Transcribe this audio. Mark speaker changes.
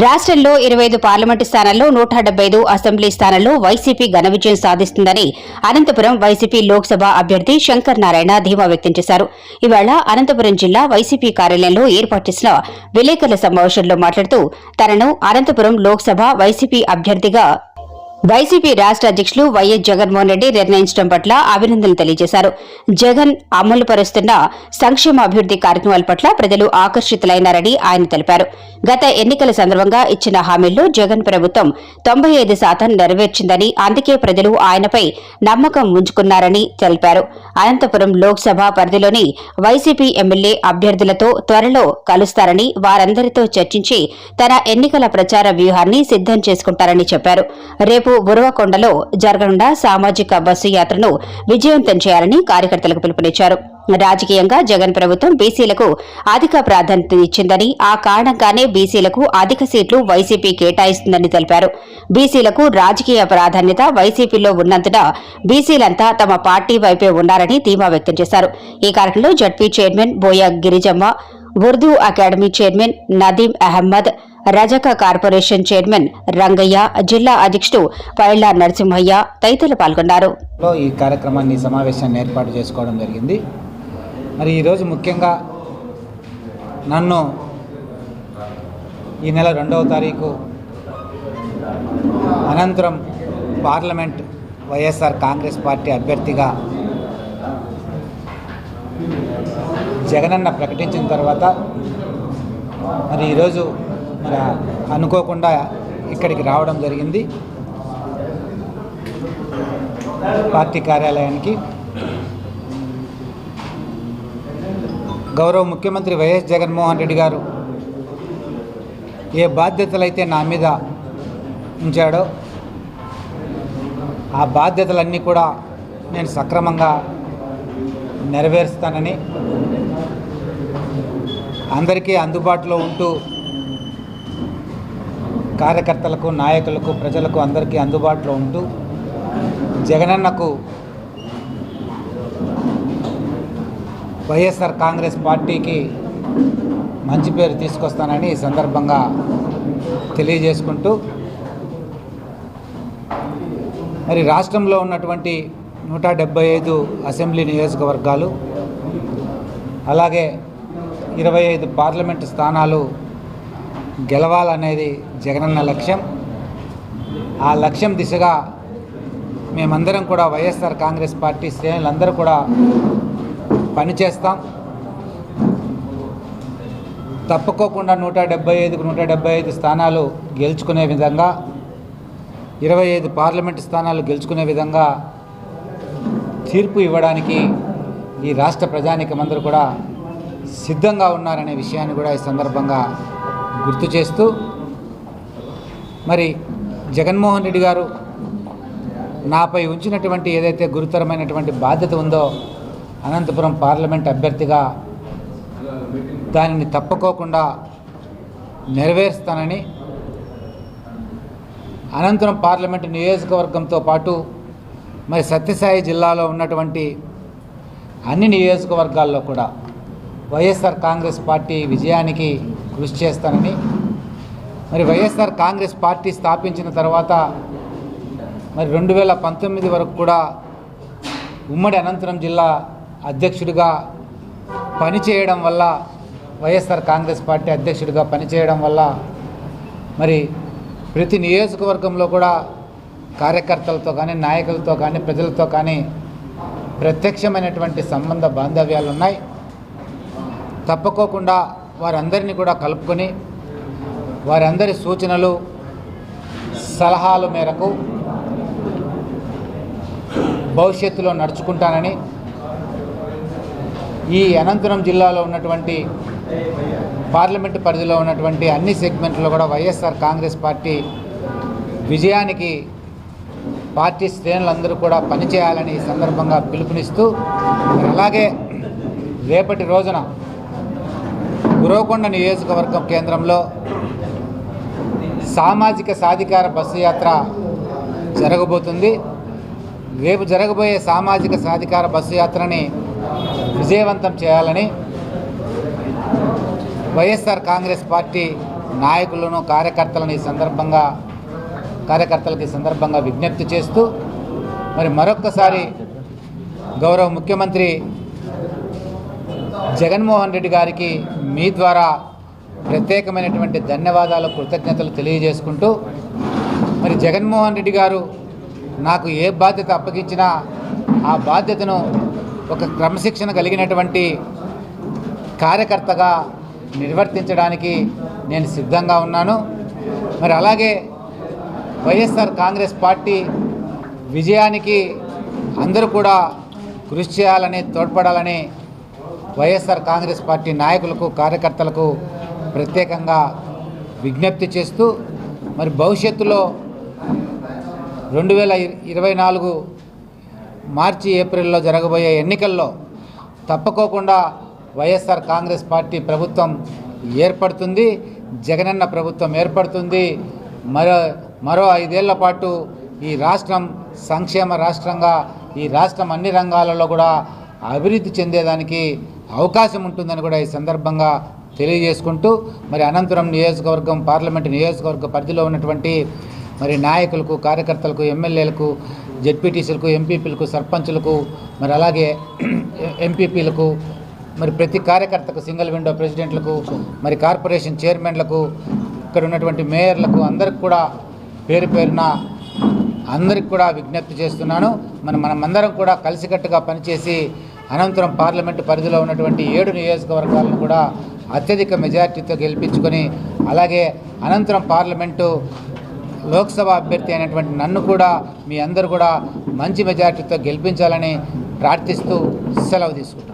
Speaker 1: రాష్ట్రంలో ఇరవై ఐదు పార్లమెంటు స్థానాల్లో నూట డెబ్బై ఐదు అసెంబ్లీ స్థానాల్లో వైసీపీ ఘన విజయం సాధిస్తుందని అనంతపురం వైసీపీ లోక్సభ అభ్యర్థి శంకర్ నారాయణ ధీమా వ్యక్తం చేశారు. ఇవాళ అనంతపురం జిల్లా వైసీపీ కార్యాలయంలో ఏర్పాటు చేసిన విలేకరుల సమావేశంలో మాట్లాడుతూ తనను అనంతపురం లోక్సభ వైసీపీ అభ్యర్థిగా వైసీపీ రాష్ట్ర అధ్యక్షులు వైఎస్ జగన్మోహన్ రెడ్డి నిర్ణయించడం పట్ల అభినందనలు తెలియజేశారు. జగన్ అమలు పరుస్తున్న సంక్షేమ అభివృద్ది కార్యక్రమాల పట్ల ప్రజలు ఆకర్షితులైనారని ఆయన తెలిపారు. గత ఎన్నికల సందర్భంగా ఇచ్చిన హామీల్లో జగన్ ప్రభుత్వం తొంభై ఐదు శాతం నెరవేర్చిందని అందుకే ప్రజలు ఆయనపై నమ్మకం ఉంచుకున్నారని తెలిపారు. అనంతపురం లోక్సభ పరిధిలోని వైసీపీ ఎమ్మెల్యే అభ్యర్థులతో త్వరలో కలుస్తారని వారందరితో చర్చించి తన ఎన్నికల ప్రచార వ్యూహాన్ని సిద్దం చేసుకుంటారని చెప్పారు. రేపు బురవకొండలో జరగనున్న సామాజిక బస్సు యాత్రను విజయవంతం చేయాలని కార్యకర్తలకు పిలుపునిచ్చారు. రాజకీయంగా జగన్ ప్రభుత్వం బీసీలకు అధిక ప్రాధాన్యత ఇచ్చిందని ఆ కారణంగానే బీసీలకు అధిక సీట్లు వైసీపీ కేటాయిస్తుందని తెలిపారు. బీసీలకు రాజకీయ ప్రాధాన్యత వైసీపీలో ఉన్నందున బీసీలంతా తమ పార్టీ వైపే ఉన్నారని ధీమా వ్యక్తం చేశారు. ఈ కార్యక్రమంలో ZP chairman Boya Girijamma Urdu academy chairman Nadeem Ahmed Rajaka corporation chairman Rangayya జిల్లా అధ్యక్షుడు పైళ్ళ నరసింహయ్య తదితరులు పాల్గొన్నారు.
Speaker 2: ఈ కార్యక్రమాన్ని సమావేశాన్ని ఏర్పాటు చేసుకోవడం జరిగింది. మరి ఈరోజు ముఖ్యంగా నన్ను ఈ నెల రెండవ తారీఖు అనంతరం పార్లమెంట్ వైఎస్ఆర్ కాంగ్రెస్ పార్టీ అభ్యర్థిగా జగనన్న ప్రకటించిన తర్వాత మరి ఈరోజు మరి అనుకోకుండా ఇక్కడికి రావడం జరిగింది. పార్టీ కార్యాలయానికి. గౌరవ ముఖ్యమంత్రి వైఎస్ జగన్మోహన్ రెడ్డి గారు ఏ బాధ్యతలైతే నా మీద ఉంచాడో ఆ బాధ్యతలన్నీ కూడా నేను సక్రమంగా నెరవేరుస్తానని అందరికీ అందుబాటులో ఉంటూ కార్యకర్తలకు నాయకులకు ప్రజలకు అందరికీ అందుబాటులో ఉంటూ జగనన్నకు వైఎస్ఆర్ కాంగ్రెస్ పార్టీకి మంచి పేరు తీసుకొస్తానని ఈ సందర్భంగా తెలియజేసుకుంటూ మరి రాష్ట్రంలో ఉన్నటువంటి నూట డెబ్బై ఐదు అసెంబ్లీ నియోజకవర్గాలు అలాగే ఇరవై ఐదు పార్లమెంటు స్థానాలు గెలవాలనేది జగనన్న లక్ష్యం. ఆ లక్ష్యం దిశగా మేమందరం కూడా వైఎస్ఆర్ కాంగ్రెస్ పార్టీ శ్రేణులందరూ కూడా పనిచేస్తాం. తప్పుకోకుండా నూట డెబ్బై ఐదుకు నూట డెబ్బై ఐదు స్థానాలు గెలుచుకునే విధంగా ఇరవై ఐదు పార్లమెంటు స్థానాలు గెలుచుకునే విధంగా తీర్పు ఇవ్వడానికి ఈ రాష్ట్ర ప్రజానికమందరూ కూడా సిద్ధంగా ఉన్నారనే విషయాన్ని కూడా ఈ సందర్భంగా గుర్తు చేస్తూ మరి జగన్మోహన్ రెడ్డి గారు నాపై ఉంచినటువంటి ఏదైతే గురుతరమైనటువంటి బాధ్యత ఉందో అనంతపురం పార్లమెంట్ అభ్యర్థిగా దానిని తప్పుకోకుండా నెరవేరుస్తానని అనంతరం పార్లమెంటు నియోజకవర్గంతో పాటు మరి సత్యసాయి జిల్లాలో ఉన్నటువంటి అన్ని నియోజకవర్గాల్లో కూడా వైఎస్ఆర్ కాంగ్రెస్ పార్టీ విజయానికి కృషి చేస్తానని. మరి వైఎస్ఆర్ కాంగ్రెస్ పార్టీ స్థాపించిన తర్వాత మరి రెండు వేల పంతొమ్మిది వరకు కూడా ఉమ్మడి అనంతరం జిల్లా అధ్యక్షుడిగా పనిచేయడం వల్ల వైఎస్ఆర్ కాంగ్రెస్ పార్టీ అధ్యక్షుడిగా పనిచేయడం వల్ల మరి ప్రతి నియోజకవర్గంలో కూడా కార్యకర్తలతో కానీ నాయకులతో కానీ ప్రజలతో కానీ ప్రత్యక్షమైనటువంటి సంబంధ బాంధవ్యాలు ఉన్నాయి తప్పుకోకుండా వారందరినీ కూడా కలుపుకొని వారందరి సూచనలు సలహాల మేరకు భవిష్యత్తులో నడుచుకుంటానని ఈ అనంతరం జిల్లాలో ఉన్నటువంటి పార్లమెంటు పరిధిలో ఉన్నటువంటి అన్ని సెగ్మెంట్లో కూడా వైఎస్ఆర్ కాంగ్రెస్ పార్టీ విజయానికి పార్టీ శ్రేణులందరూ కూడా పనిచేయాలని ఈ సందర్భంగా పిలుపునిస్తూ అలాగే రేపటి రోజున గురవకొండ నియోజకవర్గం కేంద్రంలో సామాజిక సాధికార బస్సు యాత్ర జరగబోతుంది. రేపు జరగబోయే సామాజిక సాధికార బస్సు యాత్రని విజయవంతం చేయాలని వైఎస్ఆర్ కాంగ్రెస్ పార్టీ నాయకులను కార్యకర్తలను ఈ సందర్భంగా కార్యకర్తలకు ఈ సందర్భంగా విజ్ఞప్తి చేస్తూ మరి మరొక్కసారి గౌరవ ముఖ్యమంత్రి జగన్మోహన్ రెడ్డి గారికి మీ ద్వారా ప్రత్యేకమైనటువంటి ధన్యవాదాలు కృతజ్ఞతలు తెలియజేసుకుంటూ మరి జగన్మోహన్ రెడ్డి గారు నాకు ఏ బాధ్యత అప్పగించినా ఆ బాధ్యతను ఒక క్రమశిక్షణ కలిగినటువంటి కార్యకర్తగా నిర్వర్తించడానికి నేను సిద్ధంగా ఉన్నాను. మరి అలాగే వైఎస్ఆర్ కాంగ్రెస్ పార్టీ విజయానికి అందరూ కూడా కృషి చేయాలని తోడ్పడాలని వైఎస్ఆర్ కాంగ్రెస్ పార్టీ నాయకులకు కార్యకర్తలకు ప్రత్యేకంగా విజ్ఞప్తి చేస్తూ మరి భవిష్యత్తులో రెండు వేల ఇరవై నాలుగు మార్చి ఏప్రిల్లో జరగబోయే ఎన్నికల్లో తప్పకోకుండా వైఎస్ఆర్ కాంగ్రెస్ పార్టీ ప్రభుత్వం ఏర్పడుతుంది జగనన్న ప్రభుత్వం ఏర్పడుతుంది. మరో మరో ఐదేళ్ళ పాటు ఈ రాష్ట్రం సంక్షేమ రాష్ట్రంగా ఈ రాష్ట్రం అన్ని రంగాలలో కూడా అభివృద్ధి చెందేదానికి అవకాశం ఉంటుందని కూడా ఈ సందర్భంగా తెలియజేసుకుంటూ మరి అనంతరం నియోజకవర్గం పార్లమెంటు నియోజకవర్గ పరిధిలో ఉన్నటువంటి మరి నాయకులకు కార్యకర్తలకు ఎమ్మెల్యేలకు జెడ్పీటీసీలకు ఎంపీపీలకు సర్పంచులకు మరి అలాగే ఎంపీపీలకు మరి ప్రతి కార్యకర్తకు సింగిల్ విండో ప్రెసిడెంట్లకు మరి కార్పొరేషన్ చైర్మన్లకు ఇక్కడ ఉన్నటువంటి మేయర్లకు అందరికి కూడా పేరు పేరున అందరికి కూడా విజ్ఞప్తి చేస్తున్నాను. మనం మనమందరం కూడా కలిసికట్టుగా పనిచేసి అనంతరం పార్లమెంటు పరిధిలో ఉన్నటువంటి ఏడు నియోజకవర్గాలను కూడా అత్యధిక మెజార్టీతో గెలిపించుకొని అలాగే అనంతరం పార్లమెంటు లోక్సభ అభ్యర్థి అయినటువంటి నన్ను కూడా మీ అందరూ కూడా మంచి మెజార్టీతో గెలిపించాలని ప్రార్థిస్తూ సెలవు తీసుకుంటాను